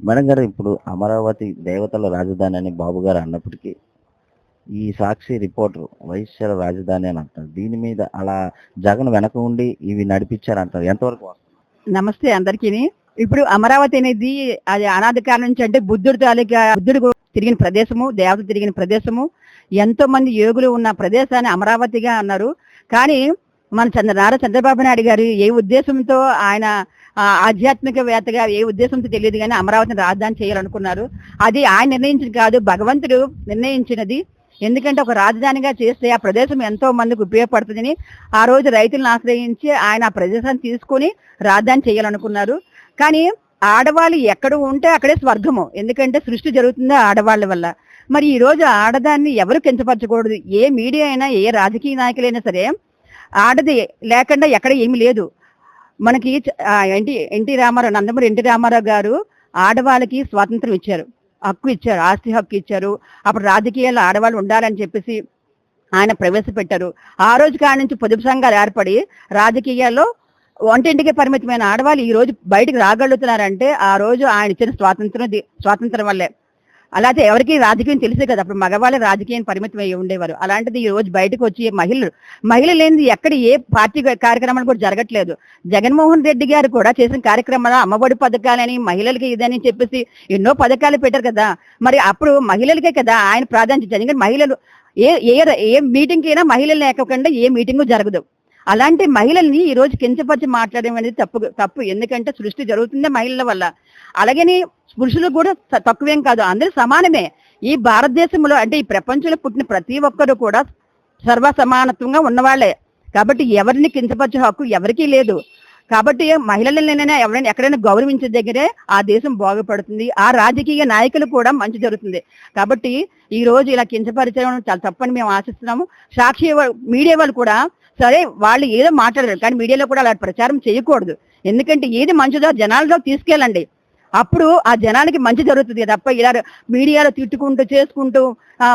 Madam గారు ఇప్పుడు అమరావతి దేవతల రాజధాని అని బాబు గారు అన్నప్పటికీ ఈ సాక్షి రిపోర్టర్ వైశ్యల రాజధాని అని అంటారు. దీని మీద అలా జగన్ వెనక ఉండి ఇవి నడిపించారంటారు. ఎంతవరకు నమస్తే అందరికీ. ఇప్పుడు అమరావతి అనేది అది అనాది కాలం నుంచి అంటే బుద్ధుడు తాలూకా బుద్ధుడు తిరిగిన ప్రదేశము దేవత తిరిగిన ప్రదేశము. ఎంతో మంది యోగులు ఉన్న ప్రదేశాన్ని అమరావతిగా అన్నారు. కానీ మన చంద్ర నారా చంద్రబాబు నాయుడు గారు ఏ ఉద్దేశంతో ఆయన ఆధ్యాత్మికవేత్తగా ఏ ఉద్దేశంతో తెలియదు కానీ అమరావతిని రాజధాని చేయాలనుకున్నారు. అది ఆయన నిర్ణయించింది కాదు భగవంతుడు నిర్ణయించినది. ఎందుకంటే ఒక రాజధానిగా చేస్తే ఆ ప్రదేశం ఎంతో మందికి ఉపయోగపడుతుందని ఆ రోజు రైతులను ఆశ్రయించి ఆయన ఆ ప్రదేశాన్ని తీసుకొని రాజధాని చేయాలనుకున్నారు. కానీ ఆడవాళ్ళు ఎక్కడ ఉంటే అక్కడే స్వర్గము. ఎందుకంటే సృష్టి జరుగుతుంది ఆడవాళ్ళ వల్ల. మరి ఈ రోజు ఆడదాన్ని ఎవరు కించపరచకూడదు? ఏ మీడియా అయినా ఏ రాజకీయ నాయకులైనా సరే ఆడది లేకుండా ఎక్కడ ఏమీ లేదు. మనకి NT NT Rama Rao Nandamuri NT Rama Rao గారు ఆడవాళ్ళకి స్వాతంత్రం ఇచ్చారు. హక్కు ఇచ్చారు ఆస్తి హక్కు ఇచ్చారు. అప్పుడు రాజకీయాల్లో ఆడవాళ్ళు ఉండాలని చెప్పేసి ఆయన ప్రవేశపెట్టారు. ఆ రోజు కాడి నుంచి పొదుపు సంఘాలు ఏర్పడి రాజకీయాల్లో వంటింటికి పరిమితమైన ఆడవాళ్ళు ఈ రోజు బయటకు రాగలుగుతున్నారంటే ఆ రోజు ఆయన ఇచ్చిన స్వాతంత్రం ది- స్వాతంత్రం వల్లే. అలాగే ఎవరికి రాజకీయం తెలుసు కదా అప్పుడు మగవాళ్ళు రాజకీయం పరిమితం అయ్యి ఉండేవారు. అలాంటిది ఈ రోజు బయటకు వచ్చి మహిళలు మహిళలు లేనిది ఎక్కడ ఏ పార్టీ కార్యక్రమాలు కూడా జరగట్లేదు. జగన్మోహన్ రెడ్డి గారు కూడా చేసిన కార్యక్రమాలు అమ్మఒడి పథకాలని మహిళలకి ఇదని చెప్పేసి ఎన్నో పథకాలు పెట్టారు కదా. మరి అప్పుడు మహిళలకే కదా ఆయన ప్రాధాన్యత ఎందుకంటే మహిళలు ఏ ఏ ఏ మీటింగ్ అయినా మహిళలు లేకుండా ఏ మీటింగు జరగదు. అలాంటి మహిళల్ని ఈ రోజు కించపరిచి మాట్లాడడం అనేది తప్పు తప్పు. ఎందుకంటే సృష్టి జరుగుతుందే మహిళల వల్ల. అలాగని పురుషులు కూడా తక్కువేం కాదు. అందరూ సమానమే. ఈ భారతదేశంలో అంటే ఈ ప్రపంచంలో పుట్టిన ప్రతి ఒక్కరు కూడా సర్వ సమానత్వంగా ఉన్నవాళ్ళే. కాబట్టి ఎవరిని కించపరిచే హక్కు ఎవరికీ లేదు. కాబట్టి మహిళలనైనా ఎవరైనా ఎక్కడైనా గౌరవించే దగ్గరే ఆ దేశం బాగుపడుతుంది. ఆ రాజకీయ నాయకులు కూడా మంచి జరుగుతుంది. కాబట్టి ఈ రోజు ఇలా కించపరిచడం చాలా తప్పని మేము ఆశిస్తున్నాము. సాక్షి మీడియా వాళ్ళు కూడా సరే వాళ్ళు ఏదో మాట్లాడారు. కానీ మీడియాలో కూడా అలా ప్రచారం చేయకూడదు. ఎందుకంటే ఏది మంచిదో జనాలతో తీసుకెళ్ళండి. అప్పుడు ఆ జనానికి మంచి జరుగుతుంది తప్ప ఇలా మీడియాలో తిట్టుకుంటూ చేసుకుంటూ ఆ,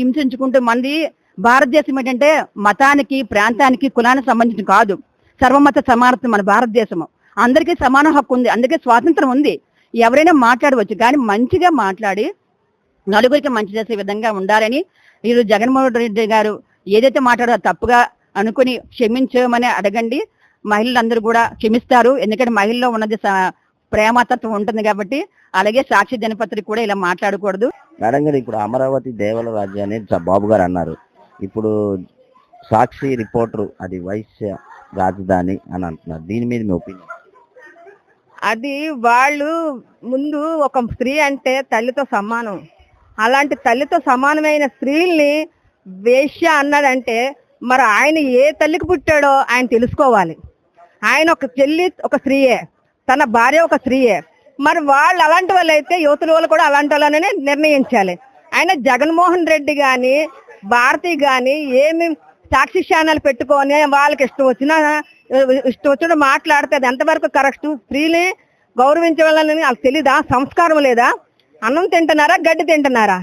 హింసించుకుంటూ మంది భారతదేశం ఏంటంటే మతానికి ప్రాంతానికి కులానికి సంబంధించి కాదు. సర్వమత సమానత్వం మన భారతదేశము. అందరికీ సమాన హక్కు ఉంది. అందుకే స్వాతంత్రం ఉంది. ఎవరైనా మాట్లాడవచ్చు. కానీ మంచిగా మాట్లాడి నలుగురికి మంచి చేసే విధంగా ఉండాలని ఈరోజు జగన్మోహన్ రెడ్డి గారు ఏదైతే మాట్లాడారో తప్పుగా అనుకుని క్షమించమని అడగండి. మహిళలందరూ కూడా క్షమిస్తారు. ఎందుకంటే మహిళలో ఉన్నది స- ప్రేమతత్వం ఉంటుంది కాబట్టి అలాగే సాక్షి దినపత్రి కూడా ఇలా మాట్లాడకూడదు. మేడం గారు ఇప్పుడు అమరావతి దేవల రాజ్యం అని చ- బాబు గారు అన్నారు. ఇప్పుడు సాక్షి రిపోర్టర్ అది వైశ్య రాజధాని అని అంటున్నారు. దీని మీద మీ ఒపీనియన్? అది వాళ్ళు ముందు ఒక స్త్రీ అంటే తల్లితో సమానం. అలాంటి తల్లితో సమానమైన స్త్రీల్ని వేశ్య అన్నాడంటే మరి ఆయన ఏ తల్లికి పుట్టాడో ఆయన తెలుసుకోవాలి. ఆయన ఒక చెల్లి ఒక స్త్రీయే. తన భార్య ఒక స్త్రీయే. మరి వాళ్ళు అలాంటి వాళ్ళు అయితే యువతుల వాళ్ళు కూడా అలాంటి వాళ్ళనే నిర్ణయించాలి. ఆయన జగన్మోహన్ రెడ్డి కానీ భారతి కానీ ఏమి సాక్షి ఛానల్ పెట్టుకొని వాళ్ళకి ఇష్టం వచ్చిన ఇష్టం వచ్చిన మాట్లాడితే అది ఎంతవరకు కరెక్ట్? స్త్రీని గౌరవించవాలని వాళ్ళకి తెలీదా? సంస్కారం లేదా? అన్నం తింటున్నారా? గడ్డి తింటున్నారా?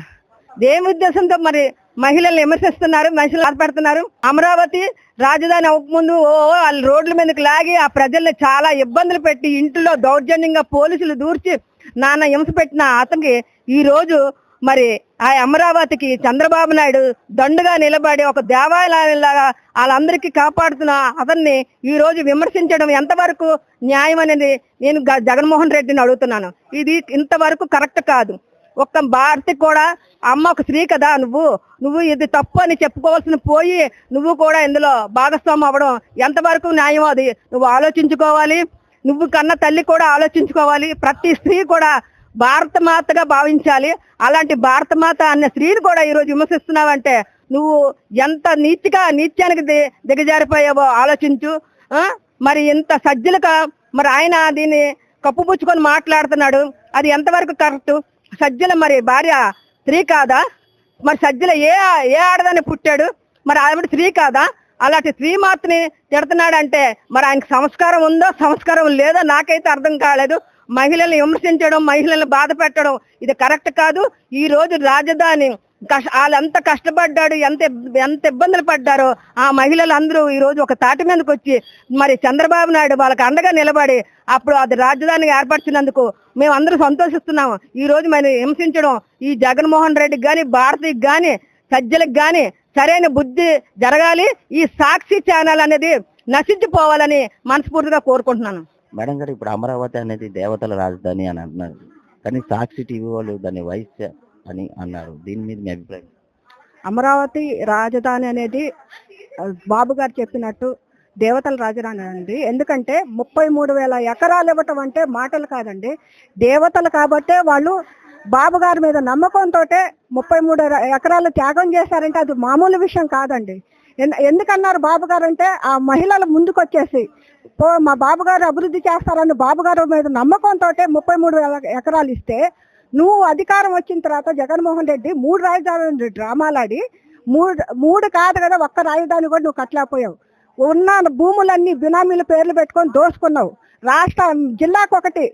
ఏం ఉద్దేశంతో మరి మహిళలు విమర్శిస్తున్నారు మనుషులు ఆర్పడుతున్నారు అమరావతి రాజధాని అవ్వకముందు ఓ ఓ వాళ్ళ రోడ్ల మీదకి లాగి ఆ ప్రజల్ని చాలా ఇబ్బందులు పెట్టి ఇంట్లో దౌర్జన్యంగా పోలీసులు దూర్చి నాన్న హింస పెట్టిన అతనికి ఈ రోజు మరి ఆ అమరావతికి చంద్రబాబు నాయుడు దండుగా నిలబడి ఒక దేవాలయంలాగా వాళ్ళందరికీ కాపాడుతున్న అతన్ని ఈ రోజు విమర్శించడం ఎంతవరకు న్యాయం అనేది నేను గ- జగన్మోహన్ రెడ్డిని అడుగుతున్నాను. ఇది ఇంతవరకు కరెక్ట్ కాదు. ఒక్క భారతి కూడా అమ్మ ఒక స్త్రీ కదా నువ్వు? నువ్వు ఇది తప్పు అని చెప్పుకోవాల్సిన పోయి నువ్వు కూడా ఇందులో భాగస్వామి అవ్వడం ఎంతవరకు న్యాయం అది? నువ్వు ఆలోచించుకోవాలి. నువ్వు కన్న తల్లి కూడా ఆలోచించుకోవాలి. ప్రతి స్త్రీ కూడా భారత మాతగా భావించాలి. అలాంటి భారత మాత అన్న స్త్రీని కూడా ఈరోజు విమర్శిస్తున్నావంటే నువ్వు ఎంత నీతిగా నీత్యానికి ది- దిగజారిపోయావో ఆలోచించు. మరి ఇంత సజ్జలుగా మరి ఆయన దీన్ని కప్పుపుచ్చుకొని మాట్లాడుతున్నాడు. అది ఎంతవరకు కరెక్ట్? సజ్జల మరి భార్య స్త్రీ కాదా? మరి సజ్జల ఏ ఏ ఆడదాన్ని పుట్టాడు? మరి ఆవిడ స్త్రీ కాదా? అలాంటి స్త్రీ మాత్రని తిడుతున్నాడంటే మరి ఆయనకి సంస్కారం ఉందో సంస్కారం లేదో నాకైతే అర్థం కాలేదు. మహిళల్ని విమర్శించడం మహిళలను బాధ పెట్టడం ఇది కరెక్ట్ కాదు. ఈ రోజు రాజధాని కష్ట వాళ్ళు ఎంత కష్టపడ్డాడు ఎంత ఎంత ఇబ్బందులు పడ్డారో ఆ మహిళలు అందరూ ఈ రోజు ఒక తాటి మీదకి వచ్చి మరి చంద్రబాబు నాయుడు వాళ్ళకి అండగా నిలబడి అప్పుడు అది రాజధాని ఏర్పరిచినందుకు మేము అందరూ సంతోషిస్తున్నాము. ఈ రోజు మనం హింసించడం ఈ జగన్మోహన్ రెడ్డికి కానీ భారతికి కానీ సజ్జలకు కానీ సరైన బుద్ధి జరగాలి. ఈ సాక్షి ఛానల్ అనేది నశించిపోవాలని మనస్ఫూర్తిగా కోరుకుంటున్నాను. మేడం గారు ఇప్పుడు అమరావతి అనేది దేవతల రాజధాని అని అంటున్నారు. కానీ సాక్షి టీవీ వాళ్ళు దాన్ని వైశ్య అని అన్నారు. దీని మీద మీ అభిప్రాయం? అమరావతి రాజధాని అనేది బాబు గారు చెప్పినట్టు దేవతల రాజధాని అండి. ఎందుకంటే ముప్పై మూడు వేల ఎకరాలు ఇవ్వటం అంటే మాటలు కాదండి. దేవతలు కాబట్టే వాళ్ళు బాబు గారి మీద నమ్మకంతో ముప్పై మూడు ఎకరాలు త్యాగం చేశారంటే అది మామూలు విషయం కాదండి. ఎందుకన్నారు బాబు గారు అంటే ఆ మహిళల ముందుకొచ్చేసి పో మా బాబు గారు అభివృద్ధి చేస్తారని బాబు గారి మీద నమ్మకంతో ముప్పై మూడు వేల ఎకరాలు ఇస్తే నువ్వు అధికారం వచ్చిన తర్వాత జగన్మోహన్ రెడ్డి మూడు రాజధానులు డ్రామాలాడి మూడు మూడు కాదు కదా ఒక్క రాజధాని కూడా నువ్వు కట్టలేకపోయావు. ఉన్న భూములన్నీ బినామీల పేర్లు పెట్టుకొని దోసుకున్నావు. రాష్ట్ర జిల్లాకు ఒకటి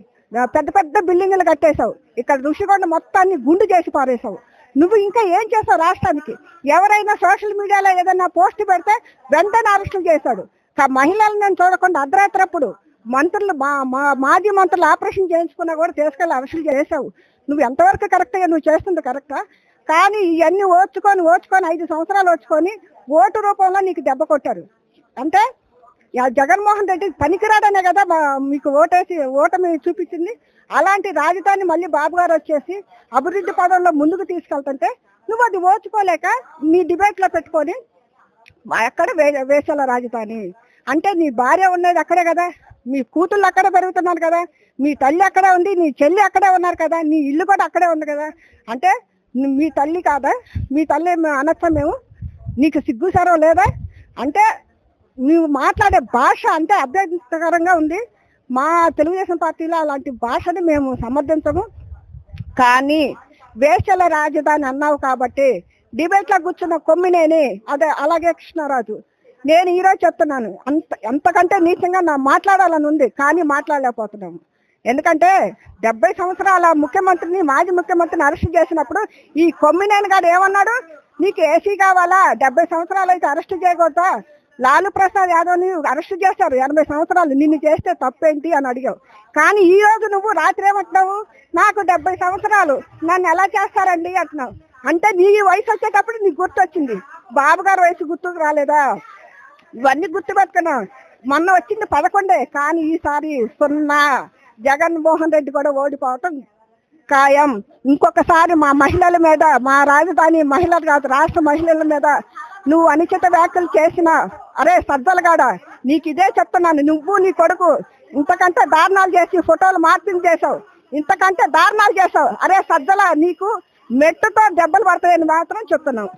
పెద్ద పెద్ద బిల్డింగులు కట్టేశావు. ఇక్కడ ఋషికొండ మొత్తాన్ని గుండు చేసి పారేశావు. నువ్వు ఇంకా ఏం చేస్తావు రాష్ట్రానికి? ఎవరైనా సోషల్ మీడియాలో ఏదైనా పోస్ట్ పెడితే వెంటనే అరెస్టులు చేశాడు. మహిళలను నేను చూడకుండా అర్ధరాత్రప్పుడు మంత్రులు మా మా- మాజీ మంత్రులు ఆపరేషన్ చేయించుకున్నా కూడా తీసుకెళ్ళి అరెస్టులు చేసావు నువ్వు ఎంతవరకు కరెక్ట్గా నువ్వు చేస్తుంది కరెక్టా? కానీ ఇవన్నీ ఓర్చుకొని ఓర్చుకొని ఐదు సంవత్సరాలు ఓర్చుకొని ఓటు రూపంలో నీకు దెబ్బ కొట్టారు. అంటే జగన్మోహన్ రెడ్డి పనికిరాడనే కదా మీకు ఓటేసి ఓటమి చూపించింది. అలాంటి రాజధాని మళ్ళీ బాబు గారు వచ్చేసి అభివృద్ధి పదంలో ముందుకు తీసుకెళ్తుంటే నువ్వు అది ఓచుకోలేక నీ డిబేట్లో పెట్టుకొని ఎక్కడ వే- రాజధాని. అంటే నీ భార్య ఉన్నది అక్కడే కదా. మీ కూతుళ్ళు అక్కడే పెరుగుతున్నారు కదా. మీ తల్లి అక్కడే ఉంది నీ చెల్లి అక్కడే ఉన్నారు కదా. నీ ఇల్లు కూడా అక్కడే ఉంది కదా. అంటే మీ తల్లి కాదా? మీ తల్లి అనొచ్చా మేము నీకు సిగ్గు సరం లేదా? అంటే నువ్వు మాట్లాడే భాష అంటే అభ్యర్థికరంగా ఉంది. మా తెలుగుదేశం పార్టీలో అలాంటి భాషని మేము సమర్థించము. కానీ వేషల రాజధాని అన్నావు కాబట్టి డిబేట్లో కూర్చున్న కొమ్మినేని అదే అలాగే కృష్ణరాజు. నేను ఈరోజు చెప్తున్నాను అంత ఎంతకంటే నీచంగా నా మాట్లాడాలని ఉంది కానీ మాట్లాడలేకపోతున్నాము. ఎందుకంటే డెబ్బై సంవత్సరాల ముఖ్యమంత్రిని మాజీ ముఖ్యమంత్రిని అరెస్ట్ చేసినప్పుడు ఈ కొమ్మినేని గారు ఏమన్నాడు? నీకు ఏసీ కావాలా? డెబ్బై సంవత్సరాలు అయితే అరెస్ట్ చేయకూడదా? లాలూ ప్రసాద్ యాదవ్ని అరెస్ట్ చేశారు. ఎనభై సంవత్సరాలు నిన్ను చేస్తే తప్పేంటి అని అడిగావు. కానీ ఈ రోజు నువ్వు రాత్రి ఏమంటున్నావు? నాకు డెబ్బై సంవత్సరాలు. నన్ను ఎలా చేస్తారండి అంటున్నావు. అంటే నీ వయసు వచ్చేటప్పుడు నీకు గుర్తొచ్చింది. బాబు గారి వయసు గుర్తుకు రాలేదా? ఇవన్నీ గుర్తు పెట్టుకున్నాం మొన్న వచ్చింది పదకొండే. కానీ ఈసారి సున్నా. జగన్మోహన్ రెడ్డి కూడా ఓడిపోవటం ఖాయం. ఇంకొకసారి మా మహిళల మీద మా రాజధాని మహిళలు కాదు రాష్ట్ర మహిళల మీద నువ్వు అనుచిత వ్యాఖ్యలు చేసినా అరే సజ్జలగాడ నీకు ఇదే చెప్తున్నాను నువ్వు నీ కొడుకు ఇంతకంటే దారుణాలు చేసి ఫోటోలు మార్పింగ్ చేసావు ఇంతకంటే దారుణాలు చేసావు అరే సజ్జల నీకు మెట్టుతో దెబ్బలు పడతాయని మాత్రం చెప్తున్నావు.